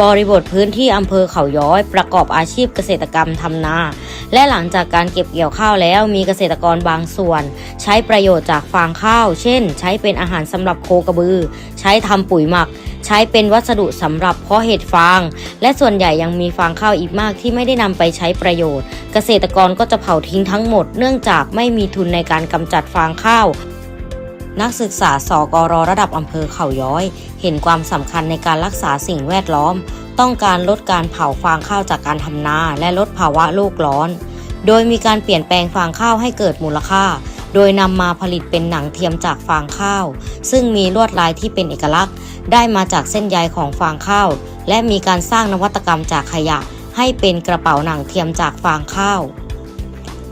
บริบทพื้นที่อำเภอเขาย้อย ประกอบอาชีพเกษตรกรรมทำนา และหลังจากการเก็บเกี่ยวข้าวแล้วมีเกษตรกรบางส่วน ใช้ประโยชน์จากฟางข้าว เช่น ใช้เป็นอาหารสำหรับโคกระบือ ใช้ทำปุ๋ยหมัก ใช้เป็นวัสดุสำหรับเพาะเห็ดฟาง และส่วนใหญ่ยังมีฟางข้าวอีกมากที่ไม่ได้นำไปใช้ประโยชน์ เกษตรกรก็จะเผาทิ้งทั้งหมด เนื่องจากไม่มีทุนในการกำจัดฟางข้าว นักศึกษาสกรระดับอำเภอเขาย้อย เห็นความสำคัญในการรักษาสิ่งแวดล้อม ต้องการลดการเผาฟางข้าวจากการทำนา และลดภาวะโลกร้อน โดยมีการเปลี่ยนแปลงฟางข้าวให้เกิดมูลค่า โดยนำมาผลิตเป็นหนังเทียมจากฟางข้าว ซึ่งมีลวดลายที่เป็นเอกลักษณ์ ได้มาจากเส้นใยของฟางข้าว และมีการสร้างนวัตกรรมจากขยะ ให้เป็นกระเป๋าหนังเทียมจากฟางข้าว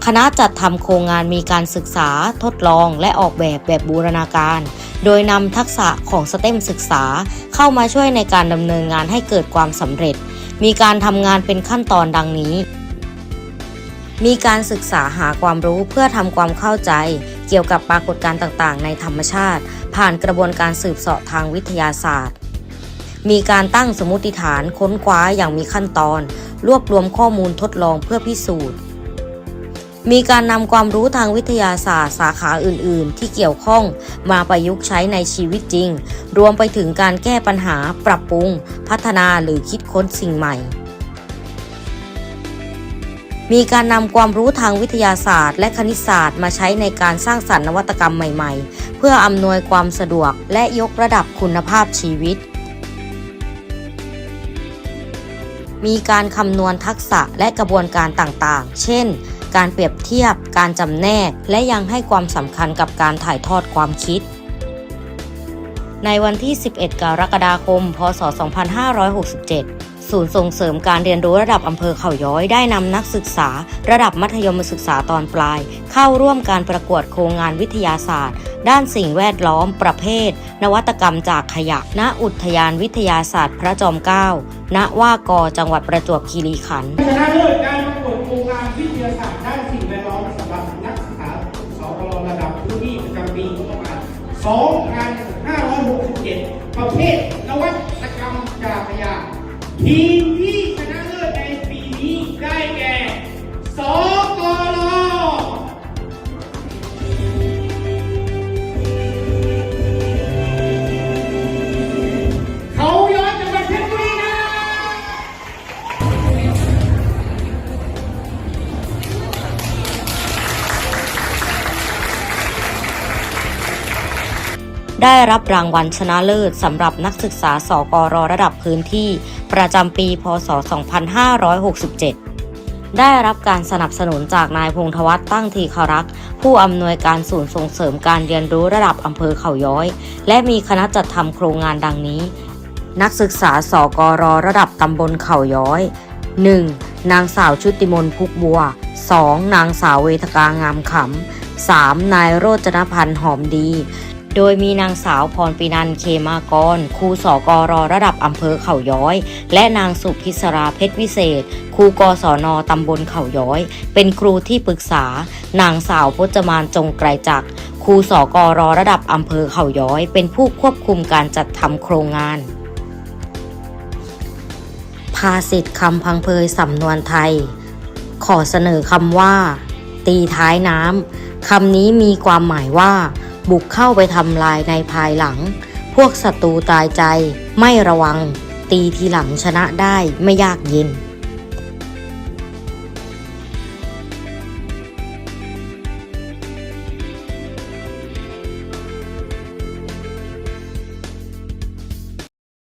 คณะจัดทำโครงงานมีการศึกษา ทดลอง และออกแบบแบบบูรณาการ โดยนำทักษะของสเต็มศึกษา เข้ามาช่วยในการดำเนินงานให้เกิดความสำเร็จ มีการทำงานเป็นขั้นตอนดังนี้ มีการศึกษาหาความรู้เพื่อทำความเข้าใจ เกี่ยวกับปรากฏการณ์ต่างๆ ในธรรมชาติ ผ่านกระบวนการสืบเสาะทางวิทยาศาสตร์ มีการตั้งสมมติฐานค้นคว้าอย่างมีขั้นตอน รวบรวมข้อมูลทดลองเพื่อพิสูจน์ มีการนำความรู้ทางวิทยาศาสตร์ สาขาอื่น ๆ ที่เกี่ยวข้องมาประยุกต์ใช้ในชีวิตจริง รวมไปถึงการแก้ปัญหา ปรับปรุง พัฒนาหรือคิดค้นสิ่งใหม่ มีการนำความรู้ทางวิทยาศาสตร์ และคณิตศาสตร์มาใช้ในการสร้างสรรค์นวัตกรรมใหม่ ๆ เพื่ออำนวยความสะดวกและยกระดับคุณภาพชีวิตมีการคำนวณทักษะและกระบวนการต่างๆ เช่น การเปรียบเทียบ การจำแนก และยังให้ความสำคัญกับการถ่ายทอดความคิด ในวันที่ 11 กรกฎาคม พศ 2567 ศูนย์ส่งเสริมการเรียนรู้ระดับอำเภอเขาย้อยได้นำนักศึกษา ระดับมัธยมศึกษาตอนปลาย เข้าร่วมการประกวดโครงงานวิทยาศาสตร์ ด้านสิ่งแวดล้อม ประเภท นวัตกรรมจากขยะ ณ อุทยานวิทยาศาสตร์ พระจอมเกล้า ณ ว่ากอจังหวัดประจวบคีรีขันธ์ารประกวดโครงงานวิทยาศาสตร์ด้านสิ่งแวดล้อมสำหรับนักศึกษาสกลระดับพื้นที่ประจำปีงบประมาณ2567 ประเภทนวัตกรรมจากขยะทีมที่ ได้รับรางวัลชนะเลิศสำหรับนักศึกษาสกรระดับพื้นที่ ประจำปี พศ 2567 ได้รับการสนับสนุนจากนายพงธวัฒน์ตั้งทีคารักษ์ผู้อำนวยการศูนย์ส่งเสริมการเรียนรู้ระดับอำเภอเขาย้อย และมีคณะจัดทำโครงงานดังนี้ นักศึกษาสกรระดับตำบลเขาย้อย 1. นางสาวชุติมนพุกบัว 2. นางสาวเวทกางามขำ 3. นายโรจนพันธ์หอมดี โดยมีนางสาวพรปินันเคมากรครูสกรระดับอำเภอเขาย้อย และนางสุพิศราเพชรวิเศษครูกศนตำบลเขาย้อย เป็นครูที่ปรึกษา นางสาวพจมานจงไกรจักรครูสกรระดับอำเภอเขาย้อย เป็นผู้ควบคุมการจัดทำโครงงานภาษิตคำพังเพยสำนวนไทย ขอเสนอคำว่า ตีท้ายน้ำคำนี้มีความหมายว่า บุกเข้าไปทำลายในภายหลัง พวกศัตรูตายใจไม่ระวัง ตีทีหลังชนะได้ไม่ยากเย็น